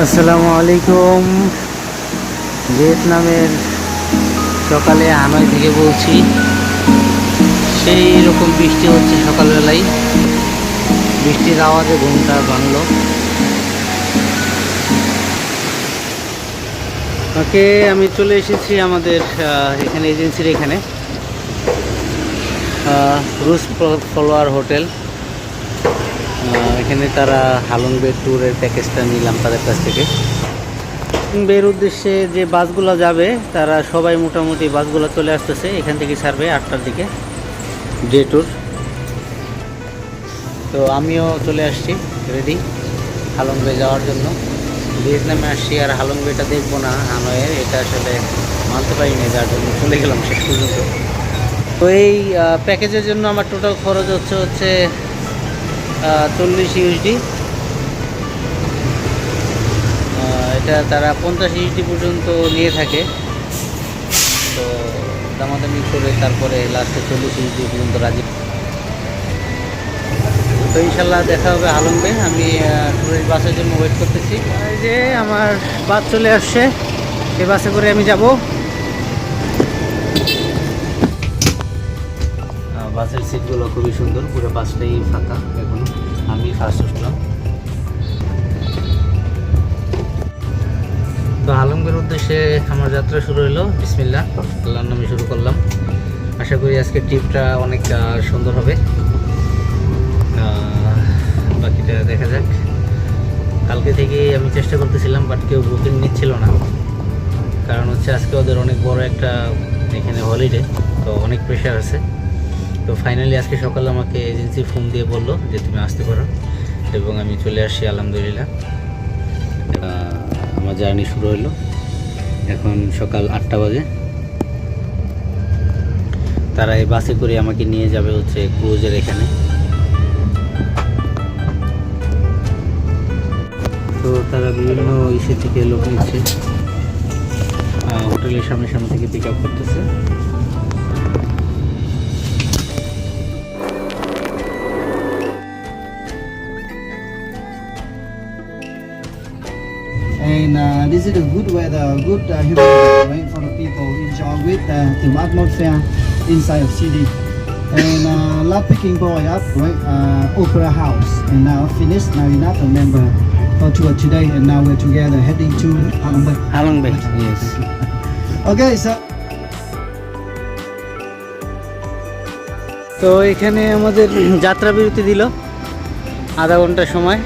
আসসালামু আলাইকুম। ভিয়েতনামের সকালে হানয় থেকে বলছি, সেই রকম বৃষ্টি হচ্ছে সকালবেলায়। বৃষ্টির আওয়াজে ঘুমটা ভাঙলো। ওকে, আমি চলে এসেছি আমাদের এখানে, এজেন্সির এখানে। রুশ ফলোয়ার হোটেল। এখানে তারা হালং বে ট্যুরের প্যাকেজটা নিলাম তাদের কাছ থেকে। বের উদ্দেশ্যে যে বাসগুলো যাবে, তারা সবাই মোটামুটি বাসগুলো চলে আসতেছে। এখান থেকে ছাড়বে আটটার দিকে ডে ট্যুর। তো আমিও চলে আসছি, রেডি, হালং বে যাওয়ার জন্য। ভিয়েতনামে আসছি আর হালং বেটা দেখব না, হানয়ের। এটা আসলে মানতে পারি পারিনি যার জন্য চলে গেলাম শেষ পর্যন্ত। তো এই প্যাকেজের জন্য আমার টোটাল খরচ হচ্ছে হচ্ছে চল্লিশ ইউএসডি এটা তারা পঞ্চাশ ইউএসডি পর্যন্ত নিয়ে থাকে। তো দামাদামি করে তারপরে লাস্টে চল্লিশ ইউএসডি পর্যন্ত রাজি। তো ইনশাল্লাহ দেখা হবে আলমবে। আমি ট্যুরিস্ট বাসের জন্য ওয়েট করতেছি। এই যে আমার বাস চলে আসছে। এই বাসে করে আমি যাব। বাসের সিটগুলো খুবই সুন্দর। পুরো বাসটাই ফাঁকা। এখন আমি ফার্স্ট উঠলাম তো আলমগের উদ্দেশ্যে আমার যাত্রা শুরু হলো বিসমিল্লা আল্লাহর নামে শুরু করলাম। আশা করি আজকে ট্রিপটা অনেক সুন্দর হবে। বাকিটা দেখা যাক। কালকে থেকে আমি চেষ্টা করতেছিলাম বাট কেউ বুকিং নিচ্ছিল না। কারণ হচ্ছে আজকে ওদের অনেক বড় একটা এখানে হলিডে তো অনেক প্রেশার আছে। তো ফাইনালি আজকে সকালে আমাকে এজেন্সি ফোন দিয়ে বলল যে তুমি আসতে পারো। এবং আমি চলে আসি আলহামদুলিল্লাহ। আমার জার্নি শুরু হলো। এখন সকাল আটটা বাজে। তারা এই বাসে করে আমাকে নিয়ে যাবে হচ্ছে ক্রুজের এখানে। তো তারা বিভিন্ন ইসে থেকে লোক নিচ্ছে। হোটেলের সামনে সামনে থেকে পিক আপ করতেছে। And uh, this is a good weather, good uh, humidity, right, for the people enjoy with uh, the atmosphere inside of city. And uh, love picking boy up, right, uh, Opera House. And now finished, now you're not a member for tour today, and now we're together heading to Halong Bay. Halong Bay yes Okay, so তো এখানে আমাদের যাত্রা বিরতি দিল আধা ঘণ্টা সময়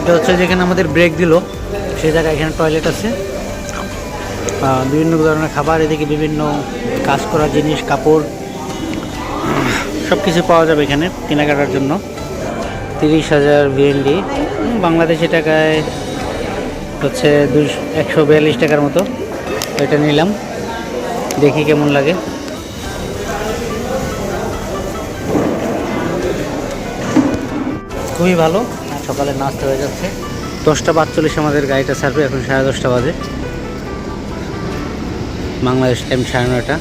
এটা হচ্ছে যেখানে আমাদের ব্রেক দিল, সেই জায়গায় এখানে টয়লেট আছে। বিভিন্ন ধরনের খাবার, এদিকে বিভিন্ন কাজ করা জিনিস, কাপড় সব কিছু পাওয়া যাবে এখানে কেনাকাটার জন্য। তিরিশ হাজার বিএনডি বাংলাদেশি টাকায় হচ্ছে দুইশো একশো বিয়াল্লিশ টাকার মতো এটা নিলাম। দেখি কেমন লাগে। খুবই ভালো। সকালে নাস্তা হয়ে যাচ্ছে। দশটা বাচ্চল্লিশ আমাদের গাড়িটা ছাড়বে, এখন সাড়ে দশটা বাজে। বাংলাদেশ টাইম সাড়ে নয়টা।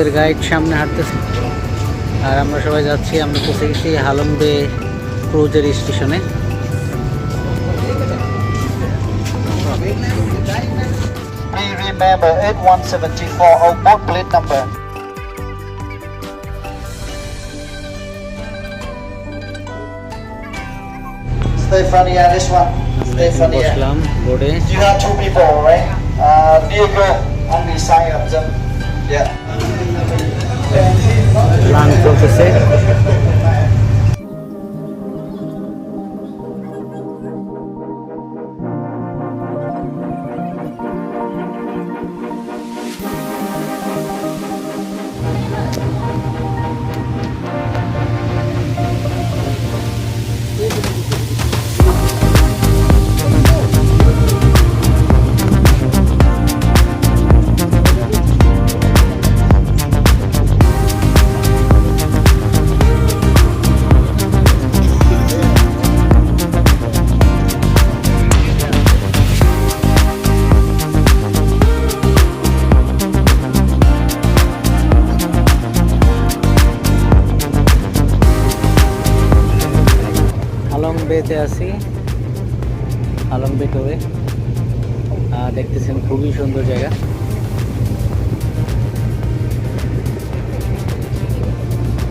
আমাদের গাইড সামনে হাঁটতেছে আর আমরা সবাই যাচ্ছি আমরা পৌঁছে গেছি হালংবে ক্রুজের স্টেশনে please remember 8174 on plate number. Stay front here, this one. Stay. বসলাম বোর্ডে You have two people, right? Uh, Diego on the side of them. Plan চলতেছে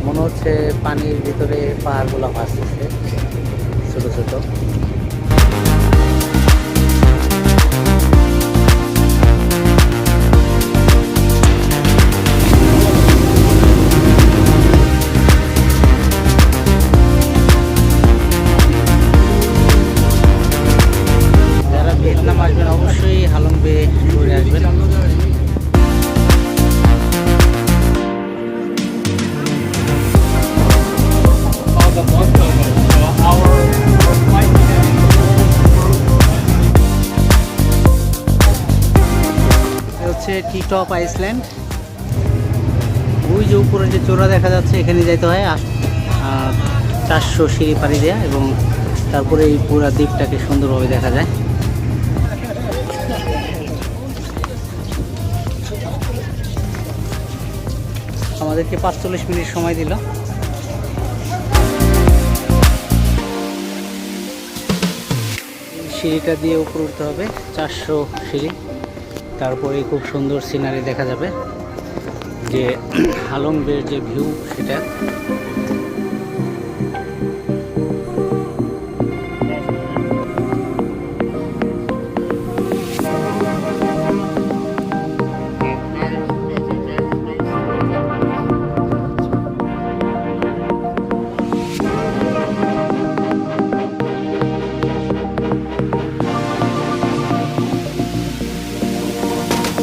মনে হচ্ছে পানির ভিতরে পাহাড়গুলো ভাসতেছে ছোটো ছোট। হচ্ছে টি টপ আইসল্যান্ড। ওই যে উপরে যে চোরা দেখা যাচ্ছে এখানে যাইতে হয়। চারশো সিঁড়ি পাড়ি দেওয়া এবং তারপরে এই পুরা দ্বীপটাকে সুন্দরভাবে দেখা যায়। আমাদেরকে পাঁচচল্লিশ মিনিট সময় দিল। সিঁড়িটা দিয়ে উপরে উঠতে হবে, চারশো সিঁড়ি। তারপরে খুব সুন্দর সিনারি দেখা যাবে। যে হালং বের যে ভিউ সেটা।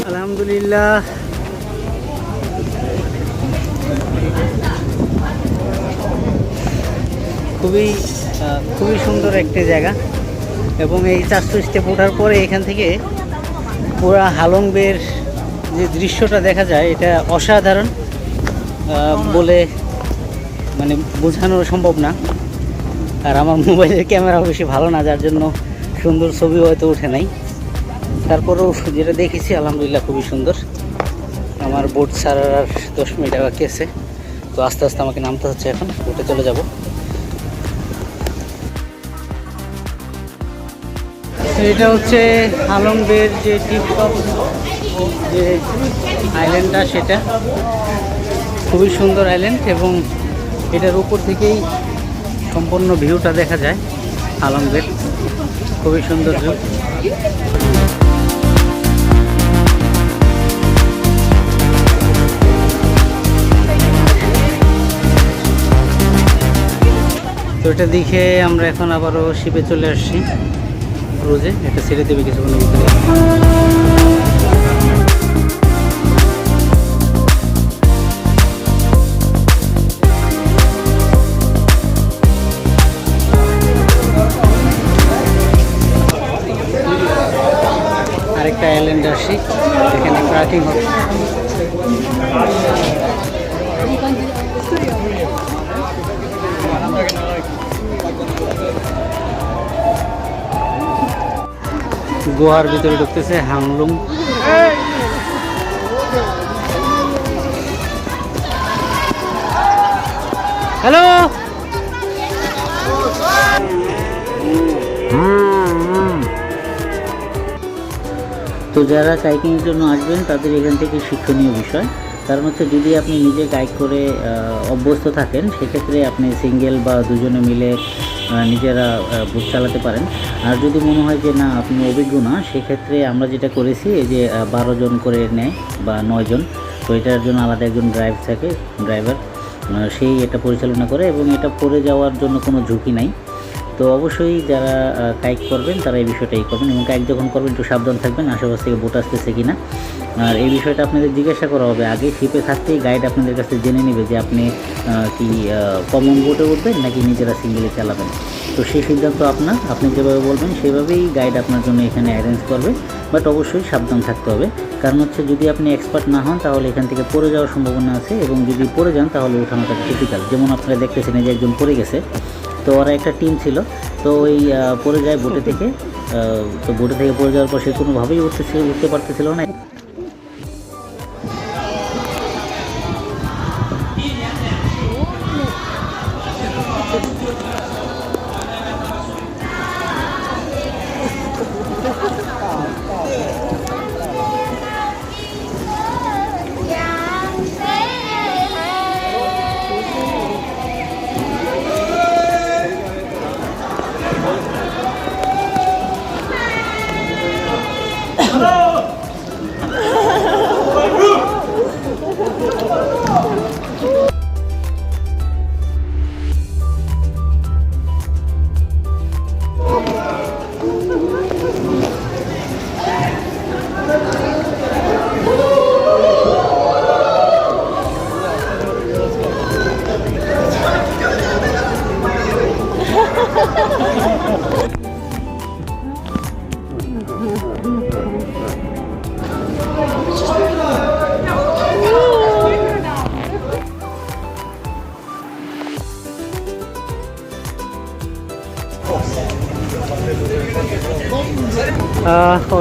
আলহামদুলিল্লাহ। খুবই খুবই সুন্দর একটি জায়গা। এবং এই চারশো স্টেপ ওঠার পরে এখান থেকে পুরা হালং বের যে দৃশ্যটা দেখা যায়, এটা অসাধারণ বলে মানে বোঝানো সম্ভব না। আর আমার মোবাইলের ক্যামেরা বেশি ভালো না, যার জন্য সুন্দর ছবি হয়তো ওঠে নাই। তারপরেও যেটা দেখেছি, আলহামদুলিল্লাহ খুবই সুন্দর। আমার বোট ছাড়ার দশ মিনিট বাকি আছে। তো আস্তে আস্তে আমাকে নামতে হচ্ছে এখন, বোটে চলে যাব। এটা হচ্ছে আলমবের যে টিপটপ, যে আইল্যান্ডটা সেটা। খুবই সুন্দর আইল্যান্ড এবং এটার উপর থেকেই সম্পূর্ণ ভিউটা দেখা যায় আলমবের খুবই সুন্দর ভিউ তো এটা দেখে আমরা এখন আবারও শিপে চলে আসছি। রোজে এটা ছেড়ে দেবে কিছুক্ষণের ভিতরে। গুহার ভিতরে ঢুকতেছে হাংলুং হ্যালো? তো যারা কাইকিংয়ের জন্য আসবেন, তাদের এখান থেকে শিক্ষণীয় বিষয়। তার হচ্ছে যদি আপনি নিজে গাইড করে অভ্যস্ত থাকেন, সেক্ষেত্রে আপনি সিঙ্গেল বা দুজনে মিলে নিজেরা বুক চালাতে পারেন। আর যদি মনে হয় যে, না, আপনি অভিজ্ঞ না, সেক্ষেত্রে আমরা যেটা করেছি, এই যে বারো জন করে নেয়, বা নয়জন তো এটার জন্য আলাদা একজন ড্রাইভ থাকে ড্রাইভার সেই এটা পরিচালনা করে, এবং এটা পড়ে যাওয়ার জন্য কোনো ঝুঁকি নাই। তো অবশ্যই যারা কাইক করবেন, তারা এই বিষয়টাই করবেন এবং কাইক যখন করবেন, একটু সাবধান থাকবেন, আশেপাশ থেকে বোট আসতেছে কিনা। আর এই বিষয়টা আপনাদের জিজ্ঞাসা করা হবে। আগে শিপে থাকতেই গাইড আপনাদের কাছে জেনে নেবে যে আপনি কি কমন বোটে উঠবেন নাকি নিজেরা সিঙ্গেলে চালাবেন। তো সেই সিদ্ধান্ত আপনার। আপনি যেভাবে বলবেন সেভাবেই গাইড আপনার জন্য এখানে অ্যারেঞ্জ করবে। বাট অবশ্যই সাবধান থাকতে হবে। কারণ হচ্ছে যদি আপনি এক্সপার্ট না হন, তাহলে এখান থেকে পড়ে যাওয়ার সম্ভাবনা আছে এবং যদি পড়ে যান, তাহলে ওঠানোটা ক্রিটিক্যাল যেমন আপনারা দেখতেছেন যে একজন পড়ে গেছে। তো ওরা একটা টিম ছিল। তো ওই পড়ে যায় বোটে থেকে। তো বোটে থেকে পড়ে যাওয়ার পর সে কোনোভাবেই উঠতে উঠতে পারতেছিল না।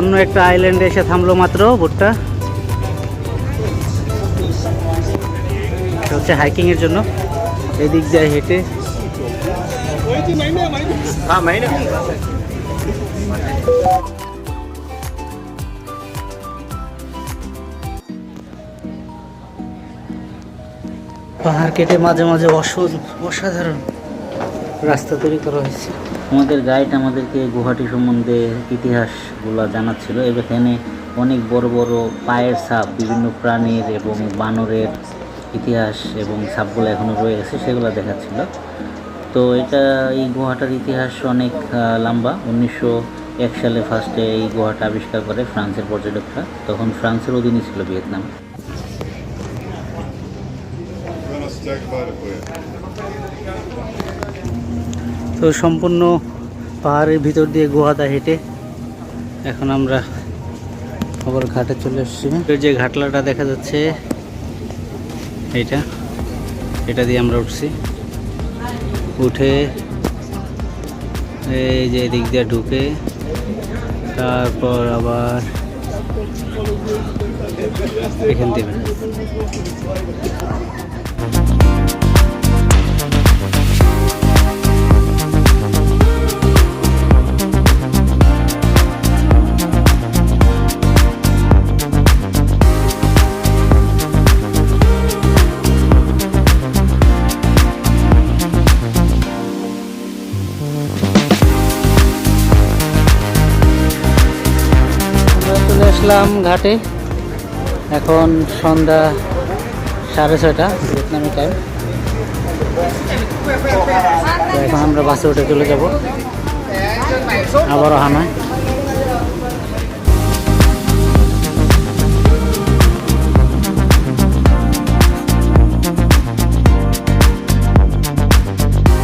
অন্য একটা আইল্যান্ডে এসে থামলো মাত্র বোটটা। হচ্ছে হাইকিং এর জন্য। এদিক যায় হেঁটে। পাহাড় কেটে মাঝে মাঝে অসাধারণ রাস্তা তৈরি করা হয়েছে। আমাদের গাইড আমাদেরকে গুয়াহাটি সম্বন্ধে ইতিহাসগুলো জানাচ্ছিল। এখানে অনেক বড় বড় পায়ের সাপ, বিভিন্ন প্রাণীর এবং বানরের ইতিহাস এবং সাপগুলো এখনও রয়ে গেছে, সেগুলো দেখাচ্ছিল। তো এটা এই গুহাটার ইতিহাস অনেক লম্বা। উনিশশো এক সালে ফার্স্টে এই গুহাটা আবিষ্কার করে ফ্রান্সের পর্যটকরা। তখন ফ্রান্সের অধীনে ছিল ভিয়েতনাম। তো সম্পূর্ণ পাহাড়ের ভিতর দিয়ে গুহাটা হেঁটে এখন আমরা আবার ঘাটে চলে এসেছি। যে ঘাটলাটা দেখা যাচ্ছে, এইটা, এটা দিয়ে আমরা উঠছি। উঠে এই যে এদিক দিয়ে ঢুকে, তারপর আবার এখান থেকে আসলাম ঘাটে। এখন সন্ধ্যা সাড়ে ছয়টা, ভিয়েতনামি টাইম এখন আমরা বাসে উঠে চলে যাব। আবারও হানায়।